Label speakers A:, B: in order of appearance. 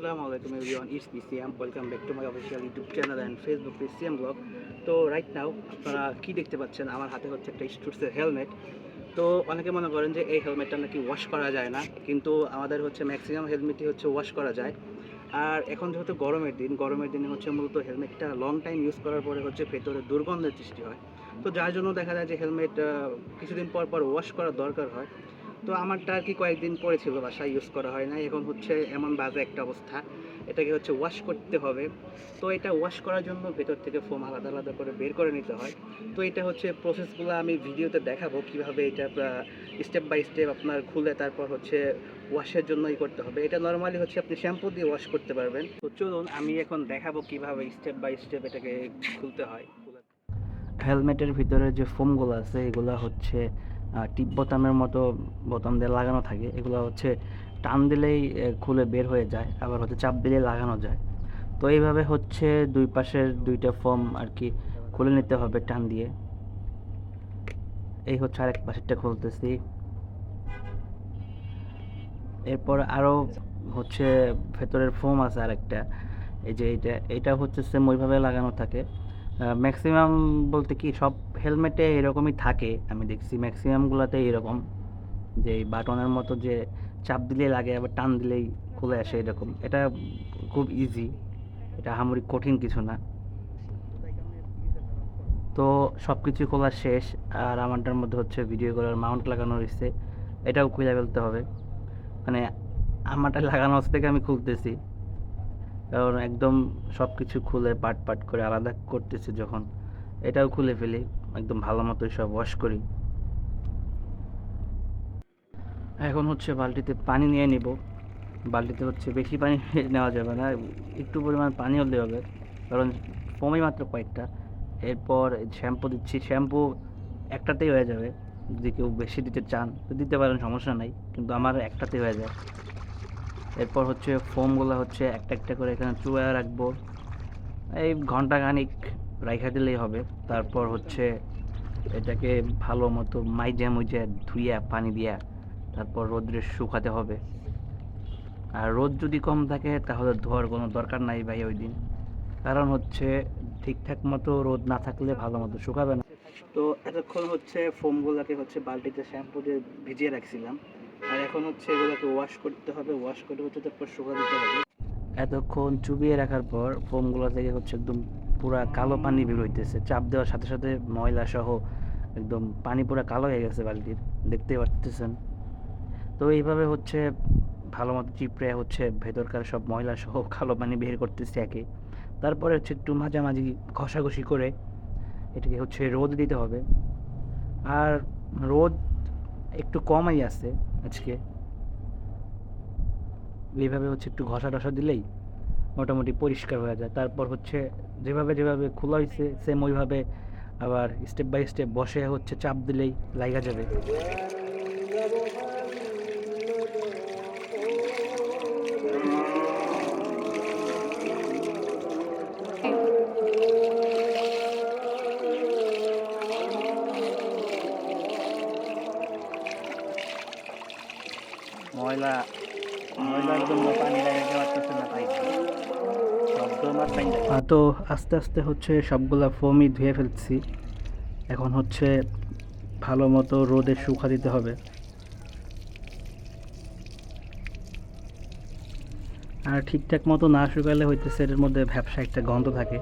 A: আসসালামু আলাইকুম everyone it's me CM welcome back to my official YouTube channel and Facebook page CM blog তো right now আপনারা কি দেখতে পাচ্ছেন? আমার হাতে হচ্ছে একটা স্টুডসের হেলমেট তো অনেকে মনে করেন যে এই হেলমেটটা নাকি ওয়াশ করা যায় না, কিন্তু আমাদের হচ্ছে ম্যাক্সিমাম হেলমেটই হচ্ছে ওয়াশ করা যায়। আর এখন যেহেতু গরমের দিন, গরমের দিনে হচ্ছে মূলত হেলমেটটা লং টাইম ইউজ করার পরে হচ্ছে ভেতরে দুর্গন্ধের সৃষ্টি হয়। তো যার জন্য দেখা যায় যে হেলমেট কিছুদিন পর পর ওয়াশ করার দরকার হয়। তো আমারটা আর কি কয়েকদিন পরে ছিল, বাসায় ইউজ করা হয় না এখন হচ্ছে এমন বাজে একটা অবস্থা। এটাকে হচ্ছে ওয়াশ করতে হবে। তো এটা ওয়াশ করার জন্য ভেতর থেকে ফোম আলাদা আলাদা করে বের করে নিতে হয়। তো এটা হচ্ছে প্রসেসগুলো আমি ভিডিওতে দেখাবো কীভাবে এটা স্টেপ বাই স্টেপ আপনার খুলে তারপর হচ্ছে ওয়াশের জন্যই করতে হবে। এটা নর্মালি হচ্ছে আপনি শ্যাম্পু দিয়ে ওয়াশ করতে পারবেন। তো চলুন আমি এখন দেখাবো কীভাবে স্টেপ বাই স্টেপ এটাকে খুলতে হয়। হেলমেটের ভিতরে যে ফোমগুলো আছে, এগুলো হচ্ছে টিপ বোতামের মতো বোতাম দিয়ে লাগানো থাকে। এগুলো হচ্ছে টান দিলেই খুলে বের হয়ে যায়, আবার হচ্ছে চাপ দিলেই লাগানো যায়। তো এইভাবে হচ্ছে দুই পাশের দুইটা ফোম আর কি খুলে নিতে হবে টান দিয়ে। এই হচ্ছে আরেক পাশেরটা খুলতেছি। এরপর আরও হচ্ছে ভেতরের ফোম আছে আরেকটা। এই যে এইটা এটা হচ্ছে সেম ওইভাবে লাগানো থাকে। ম্যাক্সিমাম বলতে কি সব হেলমেটে এরকমই থাকে। আমি দেখছি ম্যাক্সিমামগুলোতে এরকম, যে বাটনের মতো যে চাপ দিলেই লাগে আবার টান দিলেই খুলে আসে এরকম। এটা খুব ইজি এটা হামরি কঠিন কিছু না। তো সব কিছু খোলা শেষ, আর আমারটার মধ্যে হচ্ছে ভিডিও করার মাউন্ট লাগানো রয়েছে। এটাও খুলে ফেলতে হবে। মানে আমারটা লাগানো অবস্থা থেকে আমি খুলতেছি। কারণ একদম সব কিছু খুলে পাট পাট করে আলাদা করতেছে যখন। এটাও খুলে ফেলি, একদম ভালো মতো সব ওয়াশ করি। এখন হচ্ছে বালতিতে পানি নিয়ে নিব। বালতিতে হচ্ছে বেশি পানি নেওয়া যাবে না, একটু পরিমাণ পানি হলে হবে কারণ ফোমই মাত্র কয়েকটা। এরপর শ্যাম্পু দিচ্ছি। শ্যাম্পু একটাতেই হয়ে যাবে। যদি কেউ বেশি দিতে চান, তো দিতে পারেন, সমস্যা নাই। কিন্তু আমার একটাতেই হয়ে যায়। এরপর হচ্ছে ফোমগুলো হচ্ছে একটা একটা করে এখানে চুয়া রাখব। এই ঘণ্টা খানিক রাইখা দিলেই হবে। তারপর হচ্ছে এটাকে ভালো মতো মাইজা মুইজা ধুইয়া, পানি দিয়া তারপর রোদ্রে শুকাতে হবে। আর রোদ যদি কম থাকে তাহলে ধোয়ার কোনো দরকার নাই ভাই ওই দিন। কারণ হচ্ছে ঠিকঠাক মতো রোদ না থাকলে ভালো মতো শুকাবে না। তো এতক্ষণ হচ্ছে ফোমগুলোকে হচ্ছে বালতিতে শ্যাম্পু দিয়ে ভিজিয়ে রাখছিলাম। আর এখন হচ্ছে এগুলোকে ওয়াশ করতে হবে ওয়াশ করে হচ্ছে তারপর শুকা দিতে হবে। এতক্ষণ চুবিয়ে রাখার পর ফোমগুলো থেকে হচ্ছে একদম পুরা কালো পানি বের হইতেছে। চাপ দেওয়ার সাথে সাথে ময়লা সহ একদম পানি পুরা কালো হয়ে গেছে বালতির। দেখতে পারতেছেন। তো এইভাবে হচ্ছে ভালো মতো চিপড়ে হচ্ছে ভেতরকার সব ময়লা সহ কালো পানি বের করতেছি একে। তারপরে হচ্ছে একটু মাঝামাঝি ঘষাঘষি করে এটাকে হচ্ছে রোদ দিতে হবে। আর রোদ একটু কমই আছে আজকে। এইভাবে হচ্ছে একটু ঘষা টসা দিলেই মোটামুটি পরিষ্কার হয়ে যায়। তারপর হচ্ছে যেভাবে যেভাবে খোলা হয়েছে সেম ওইভাবে আবার স্টেপ বাই স্টেপ বসে হচ্ছে চাপ দিলেই লাগা যাবে। ময়লা, ময়লার জন্য পানি লাগাতে পারতেছে না তো আস্তে আস্তে হচ্ছে সবগুলা ফোমই ধুয়ে ফেলছি। এখন হচ্ছে ভালো মতো রোদে শুকা দিতে হবে। আর ঠিকঠাক মতো না শুকালে হইতেছে এর মধ্যে ভ্যাবসা একটা গন্ধ থাকে।